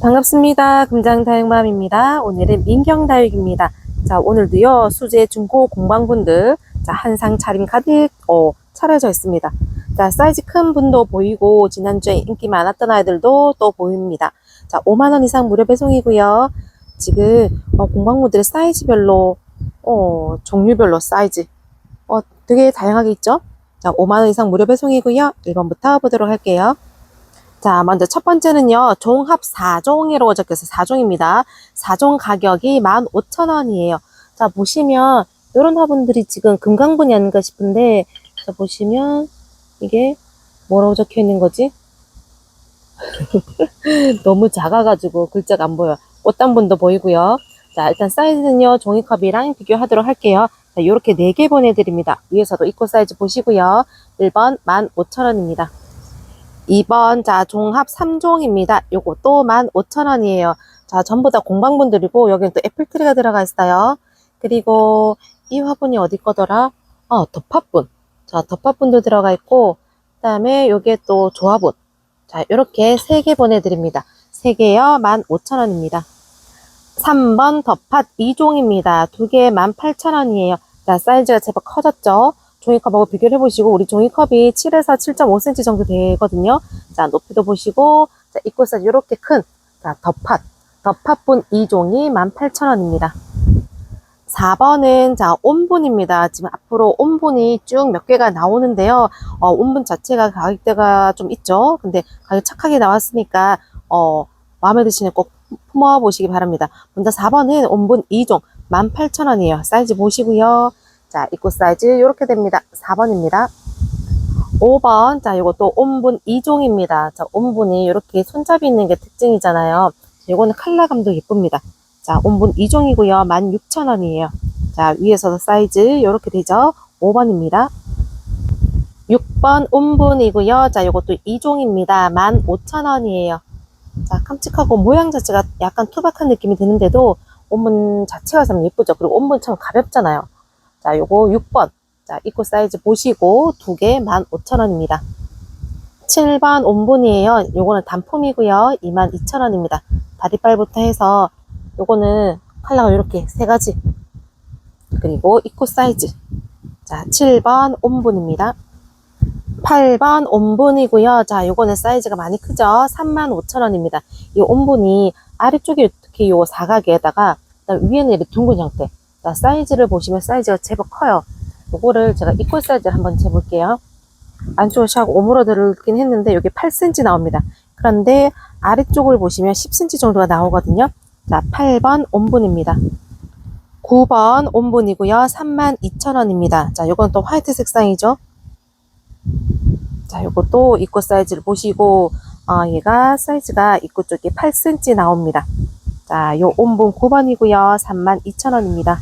반갑습니다. 금장다육맘입니다. 오늘은 민경다육입니다. 자, 오늘도요, 수제 중고 공방분들, 자, 한상 차림 가득, 어, 차려져 있습니다. 자, 사이즈 큰 분도 보이고, 지난주에 인기 많았던 아이들도 또 보입니다. 자, 5만원 이상 무료 배송이고요. 지금, 어, 공방분들 사이즈별로, 어, 종류별로 사이즈, 어, 되게 다양하게 있죠? 자, 5만원 이상 무료 배송이고요. 1번부터 보도록 할게요. 자, 먼저 첫 번째는요, 종합 4종이라고 적혀서 4종입니다. 4종 가격이 15,000원이에요. 자, 보시면, 이런 화분들이 지금 금강분이 아닌가 싶은데, 자, 보시면, 이게 뭐라고 적혀 있는 거지? 너무 작아가지고 글자가 안 보여. 꽃단분도 보이고요. 자, 일단 사이즈는요, 종이컵이랑 비교하도록 할게요. 자, 요렇게 4개 보내드립니다. 위에서도 입고 사이즈 보시고요. 1번 15,000원입니다. 2번 자 종합 3종입니다. 요거 또 15,000원이에요. 자 전부 다 공방분들이고 여기는 또 애플트리가 들어가 있어요. 그리고 이 화분이 어디 거더라? 어 덮화분. 자 덮화분도 들어가 있고 그 다음에 요게 또 조화분. 자 이렇게 3개 보내드립니다. 3개요 15,000원입니다. 3번 덮팟 2종입니다. 2개 18,000원이에요. 자 사이즈가 제법 커졌죠? 종이컵하고 비교를 해보시고 우리 종이컵이 7에서 7.5cm 정도 되거든요. 자 높이도 보시고 자 입고 사이즈 이렇게 큰 자, 덮팟 덮팟분 2종이 18,000원입니다. 4번은 자 온분입니다. 지금 앞으로 온분이 쭉 몇 개가 나오는데요. 어, 온분 자체가 가격대가 좀 있죠. 근데 가격 착하게 나왔으니까 어, 마음에 드시는 꼭 품어 보시기 바랍니다. 먼저 4번은 온분 2종 18,000원이에요. 사이즈 보시고요. 자, 입구 사이즈 이렇게 됩니다. 4번입니다. 5번, 자, 요것도 온분 2종입니다. 자, 온분이 이렇게 손잡이 있는 게 특징이잖아요. 요거는 컬러감도 예쁩니다. 자, 온분 2종이고요. 16,000원이에요. 자, 위에서도 사이즈 이렇게 되죠. 5번입니다. 6번 온분이고요. 자, 요것도 2종입니다. 15,000원이에요. 자, 깜찍하고 모양 자체가 약간 투박한 느낌이 드는데도 온분 자체가 참 예쁘죠. 그리고 온분 참 가볍잖아요. 자, 요거 6번. 자, 입구 사이즈 보시고 두 개 15,000원입니다. 7번 온분이에요. 요거는 단품이고요. 22,000원입니다. 다리빨부터 해서 요거는 컬러가 이렇게 세 가지. 그리고 입구 사이즈. 자, 7번 온분입니다. 8번 온분이고요. 자, 요거는 사이즈가 많이 크죠? 35,000원입니다. 이 온분이 아래쪽에 특히 요 사각에다가 위에는 이렇게 둥근 형태. 자, 사이즈를 보시면 사이즈가 제법 커요. 요거를 제가 입구 사이즈를 한번 재볼게요. 안쪽으로 샥 오므러 들긴 했는데 여기 8cm 나옵니다. 그런데 아래쪽을 보시면 10cm 정도가 나오거든요. 자, 8번 온분입니다. 9번 온분이고요. 32,000원입니다. 자, 요건 또 화이트 색상이죠. 자, 요것도 입구 사이즈를 보시고 어, 얘가 사이즈가 입구 쪽에 8cm 나옵니다. 자, 요 온분 9번이고요. 32,000원입니다.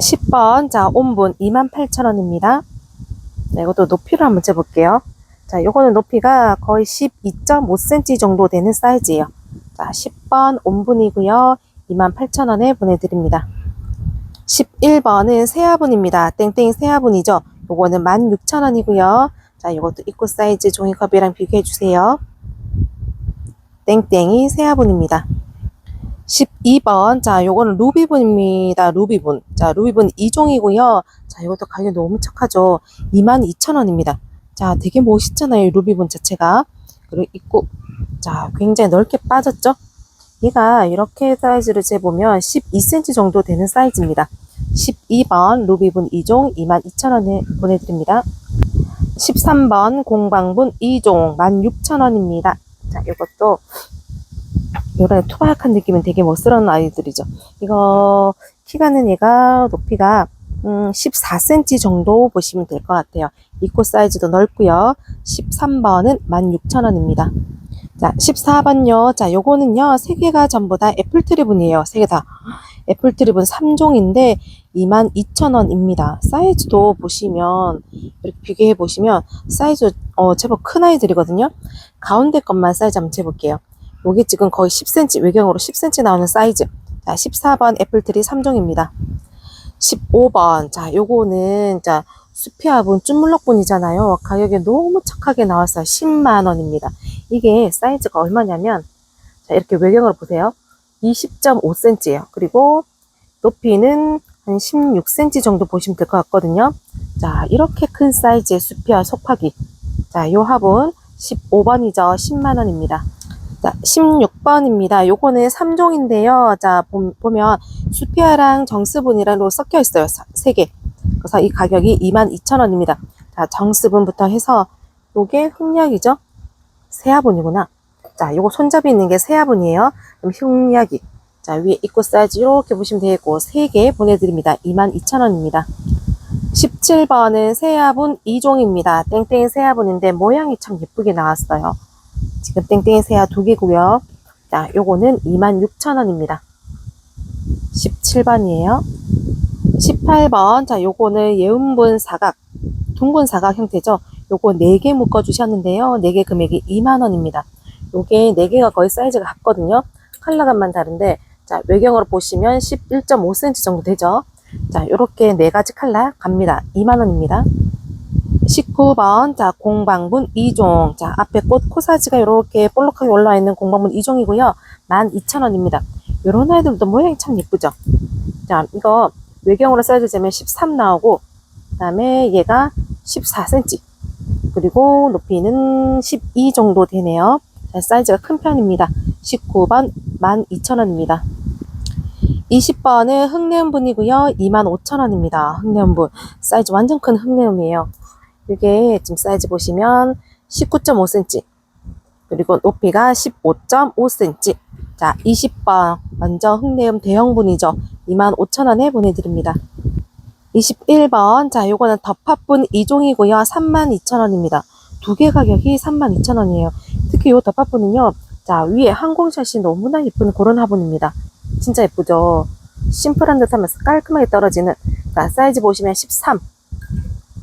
10번, 자, 온분 28,000원입니다. 네, 이것도 높이를 한번 재볼게요. 자, 요거는 높이가 거의 12.5cm 정도 되는 사이즈예요. 자, 10번 온분이고요. 28,000원에 보내드립니다. 11번은 새화분입니다. 땡땡이 새화분이죠. 요거는 16,000원이고요. 자, 이것도 입구 사이즈 종이컵이랑 비교해주세요. 땡땡이 새화분입니다. 12번. 자, 요거는 루비분입니다. 루비분. 자, 루비분 2종이고요. 자, 이것도 가격이 너무 착하죠. 22,000원입니다. 자, 되게 멋있잖아요. 루비분 자체가. 그리고 입구. 자, 굉장히 넓게 빠졌죠? 얘가 이렇게 사이즈를 재보면 12cm 정도 되는 사이즈입니다. 12번 루비분 2종 22,000원에 보내드립니다. 13번 공방분 2종 16,000원입니다. 자, 이것도 요런 투박한 느낌은 되게 멋스러운 아이들이죠. 이거 키가 는 얘가 높이가 음, 14cm 정도 보시면 될 것 같아요. 입고 사이즈도 넓고요. 13번은 16,000원입니다. 자, 14번요. 자, 요거는요. 세 개가 전부 다 애플 트리분이에요. 세 개 다. 애플 트리분 3종인데 22,000원입니다. 사이즈도 보시면 이렇게 비교해 보시면 사이즈 어, 제법 큰 아이들이거든요. 가운데 것만 사이즈 한번 재볼게요. 요게 지금 거의 10cm 외경으로 10cm 나오는 사이즈. 자, 14번 애플트리 3종입니다. 15번. 자, 요거는 자 수피화분 쭈물럭분이잖아요. 가격이 너무 착하게 나왔어요. 10만 원입니다. 이게 사이즈가 얼마냐면 자, 이렇게 외경으로 보세요. 20.5cm예요. 그리고 높이는 한 16cm 정도 보시면 될 것 같거든요. 자, 이렇게 큰 사이즈의 수피와 속파기. 자, 요 합은 15번이죠. 10만원입니다. 자, 16번입니다. 요거는 3종인데요. 자, 보, 보면 수피아랑 정스분이랑 로 섞여 있어요. 3개. 그래서 이 가격이 22,000원입니다. 자, 정스분부터 해서 요게 흑약이죠. 세화분이구나. 자, 요거 손잡이 있는 게 세화분이에요. 그럼 흑약이. 자, 위에 입구 사이즈 이렇게 보시면 되고 3개 보내드립니다. 22,000원입니다. 17번은 세화분 2종입니다. 땡땡이 세화분인데 모양이 참 예쁘게 나왔어요. 지금 땡땡이 세화 두 개고요. 자, 요거는 26,000원입니다. 17번이에요. 18번. 자, 요거는 예운분 사각, 둥근 사각 형태죠. 요거 4개 묶어 주셨는데요. 4개 금액이 2만 원입니다. 요게 4개가 거의 사이즈가 같거든요. 컬러감만 다른데, 자, 외경으로 보시면 11.5cm 정도 되죠. 자, 요렇게 네 가지 컬러 갑니다. 2만 원입니다. 19번, 자, 공방분 2종. 자, 앞에 꽃 코사지가 이렇게 볼록하게 올라와 있는 공방분 2종이고요. 12,000원입니다. 요런 아이들도 모양이 참 예쁘죠? 자, 이거 외경으로 사이즈 재면 13 나오고, 그 다음에 얘가 14cm. 그리고 높이는 12 정도 되네요. 자, 사이즈가 큰 편입니다. 19번 12,000원입니다. 20번은 흑내음분이고요. 25,000원입니다. 흑내음분. 사이즈 완전 큰 흑내음이에요. 이게 지금 사이즈 보시면 19.5cm. 그리고 높이가 15.5cm. 자, 20번. 먼저 흑내음 대형분이죠. 25,000원에 보내드립니다. 21번. 자, 요거는 덮화분 2종이고요. 32,000원입니다. 두 개 가격이 32,000원이에요. 특히 요 덮화분은요. 자, 위에 항공샷이 너무나 예쁜 그런 화분입니다. 진짜 예쁘죠? 심플한 듯 하면서 깔끔하게 떨어지는. 자, 사이즈 보시면 13.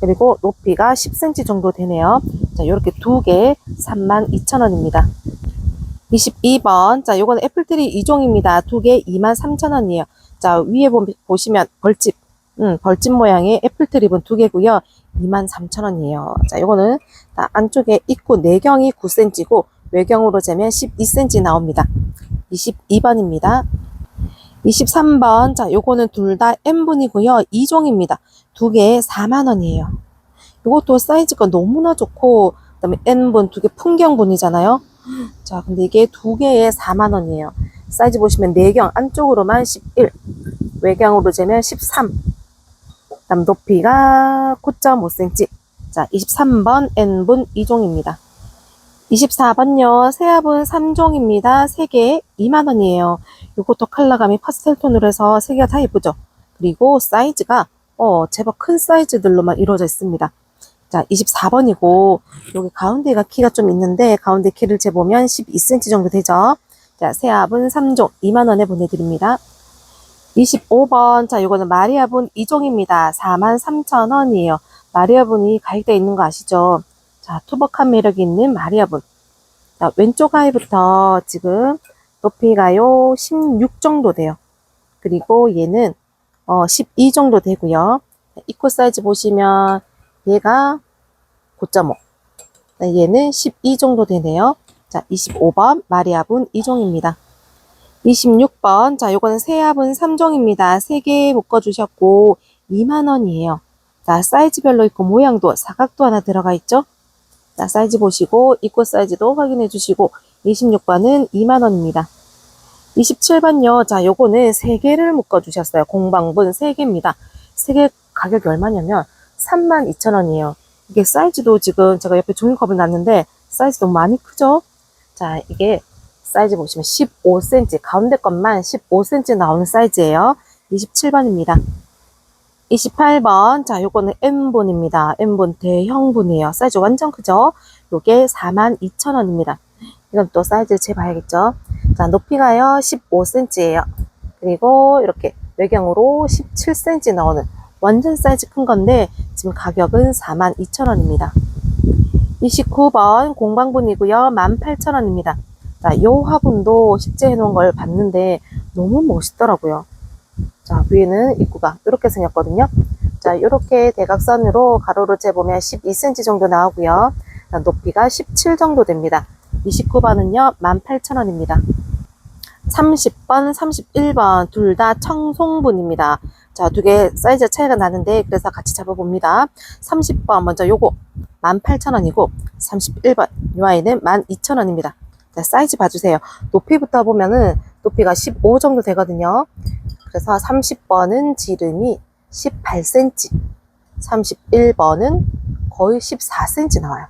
그리고 높이가 10cm 정도 되네요. 자, 요렇게 두 개 32,000원입니다. 22번. 자, 요거는 애플트리 2종입니다. 두 개 23,000원이에요. 자, 위에 보, 보시면 벌집. 음, 벌집 모양의 애플트립은 두 개고요. 23,000원이에요. 자, 요거는 다 안쪽에 입구 내경이 9cm고 외경으로 재면 12cm 나옵니다. 22번입니다. 23번. 자, 요거는 둘 다 M분이고요. 2종입니다. 두 개에 4만원이에요. 요것도 사이즈가 너무나 좋고, 그 다음에 N분 두 개 풍경분이잖아요. 자, 근데 이게 두 개에 4만원이에요. 사이즈 보시면 내경 안쪽으로만 11, 외경으로 재면 13. 그 다음 높이가 9.5cm. 자, 23번 N분 2종입니다. 24번요. 세압은 3종입니다. 3개 2만원이에요. 요것도 컬러감이 파스텔톤으로 해서 3개가 다 예쁘죠? 그리고 사이즈가 어, 제법 큰 사이즈들로만 이루어져 있습니다. 자, 24번이고 여기 가운데가 키가 좀 있는데 가운데 키를 재보면 12cm 정도 되죠? 자, 세압은 3종 2만 원에 보내드립니다. 25번. 자, 요거는 마리아분 2종입니다. 43,000원이에요. 마리아분이 가격대 있는 거 아시죠? 자, 투박한 매력이 있는 마리아분. 자, 왼쪽 아이부터 지금 높이가요, 16 정도 돼요. 그리고 얘는, 어, 12 정도 되고요. 입구 사이즈 보시면, 얘가 9.5. 얘는 12 정도 되네요. 자, 25번 마리아분 2종입니다. 26번. 자, 요거는 세압은 3종입니다. 3개 묶어 주셨고, 2만 원이에요. 자, 사이즈별로 있고, 모양도 사각도 하나 들어가 있죠? 자, 사이즈 보시고, 입구 사이즈도 확인해 주시고, 26번은 2만 원입니다. 27번요. 자, 요거는 3개를 묶어 주셨어요. 공방분 3개입니다. 3개 가격이 얼마냐면, 32,000원이에요. 이게 사이즈도 지금 제가 옆에 종이컵을 놨는데, 사이즈 너무 많이 크죠? 자, 이게 사이즈 보시면 15cm, 가운데 것만 15cm 나오는 사이즈예요. 27번입니다. 28번. 자, 요거는 M본입니다. M본 대형본이에요. 사이즈 완전 크죠? 요게 42,000원입니다. 이건 또 사이즈 재봐야겠죠? 자, 높이가요, 15cm예요. 그리고 이렇게 외경으로 17cm 나오는 완전 사이즈 큰 건데, 지금 가격은 42,000원입니다. 29번 공방분이고요. 18,000원입니다. 자, 요 화분도 식재해 놓은 걸 봤는데 너무 멋있더라고요. 자, 위에는 입구가 이렇게 생겼거든요. 자, 이렇게 대각선으로 가로로 재보면 12cm 정도 나오고요. 자, 높이가 17 정도 됩니다. 29번은요, 18,000원입니다. 30번, 31번 둘 다 청송분입니다. 자, 두 개 사이즈 차이가 나는데 그래서 같이 잡아봅니다. 30번 먼저 요거 18,000원이고 31번 요 아이는 12,000원입니다. 자, 사이즈 봐주세요. 높이부터 보면은 높이가 15 정도 되거든요. 그래서 30번은 지름이 18cm, 31번은 거의 14cm 나와요.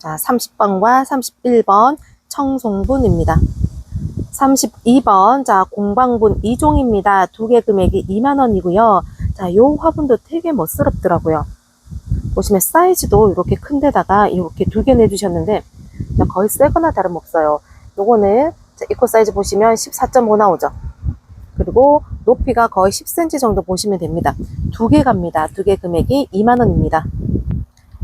자, 30번과 31번 청송분입니다. 32번, 자, 공방분 2종입니다. 두 개 금액이 2만원이고요. 자, 요 화분도 되게 멋스럽더라고요. 보시면 사이즈도 이렇게 큰 데다가 이렇게 두 개 내주셨는데, 자, 거의 새거나 다름없어요. 요거는, 자, 이코 사이즈 보시면 14.5 나오죠. 그리고 높이가 거의 10cm 정도 보시면 됩니다. 두 개 갑니다. 두 개 금액이 2만원입니다.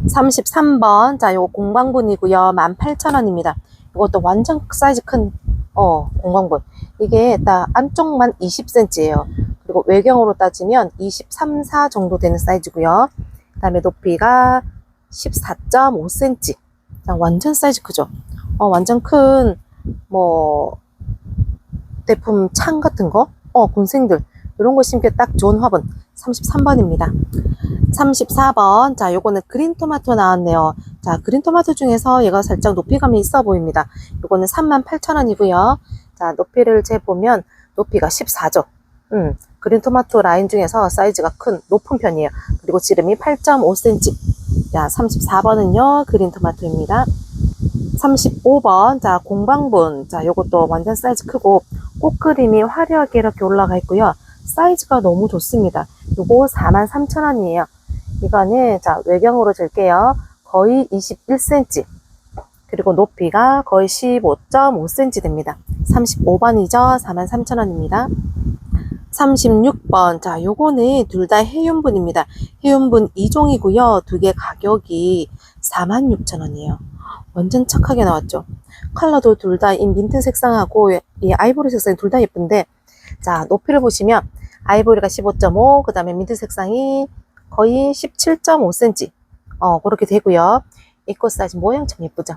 33번, 자, 요거 공방분이고요. 18,000원입니다. 이것도 완전 사이즈 큰, 어, 공방분. 이게 딱 안쪽만 20cm예요. 그리고 외경으로 따지면 23, 4 정도 되는 사이즈고요. 그 다음에 높이가 14.5cm. 완전 사이즈 크죠? 어, 완전 큰, 뭐, 대품 창 같은 거? 어, 군생들. 이런 거 심기 딱 좋은 화분. 33번입니다. 34번. 자, 요거는 그린 토마토 나왔네요. 자, 그린 토마토 중에서 얘가 살짝 높이감이 있어 보입니다. 요거는 38,000원이고요. 자, 높이를 재보면 높이가 14죠. 음, 그린 토마토 라인 중에서 사이즈가 큰, 높은 편이에요. 그리고 지름이 8.5cm. 자, 34번은요, 그린 토마토입니다. 35번, 자, 공방분. 자, 요것도 완전 사이즈 크고, 꽃그림이 화려하게 이렇게 올라가 있고요. 사이즈가 너무 좋습니다. 요거 43,000원이에요. 이거는, 자, 외경으로 jer게요. 거의 21cm. 그리고 높이가 거의 15.5cm 됩니다. 35번이죠. 43,000원입니다. 36번. 자, 요거는 둘 다 해윤분입니다. 해윤분 2종이고요. 두 개 가격이 46,000원이에요. 완전 착하게 나왔죠. 컬러도 둘 다 이 민트 색상하고 이 아이보리 색상이 둘 다 예쁜데 자 높이를 보시면 아이보리가 15.5 그 다음에 민트 색상이 거의 17.5cm 어 그렇게 되고요. 이꽃 사이즈 모양 참 예쁘죠.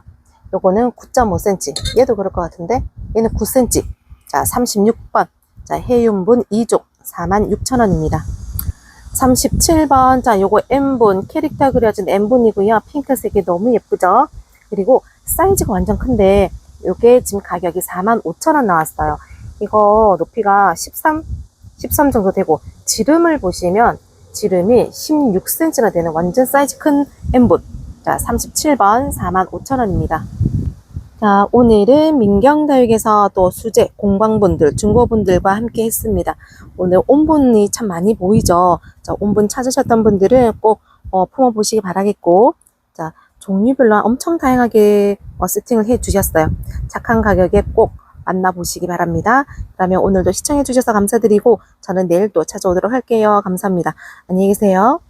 요거는 9.5cm 얘도 그럴 것 같은데 얘는 9cm 자 36번 자 해윤분 2종 46,000원입니다. 37번 자 요거 M분 캐릭터 그려진 M분이고요. 핑크색이 너무 예쁘죠. 그리고 사이즈가 완전 큰데 요게 지금 가격이 45,000원 나왔어요. 이거 높이가 13, 13 정도 되고 지름을 보시면 지름이 16cm나 되는 완전 사이즈 큰 M분 자 37번 45,000원입니다. 자 오늘은 민경다육에서 또 수제 공방분들 중고분들과 함께 했습니다. 오늘 온분이 참 많이 보이죠. 자 온분 찾으셨던 분들은 꼭 어, 품어보시기 바라겠고 자 종류별로 엄청 다양하게 어, 세팅을 해 주셨어요. 착한 가격에 꼭 만나보시기 바랍니다. 그러면 오늘도 시청해 주셔서 감사드리고 저는 내일 또 찾아오도록 할게요. 감사합니다. 안녕히 계세요.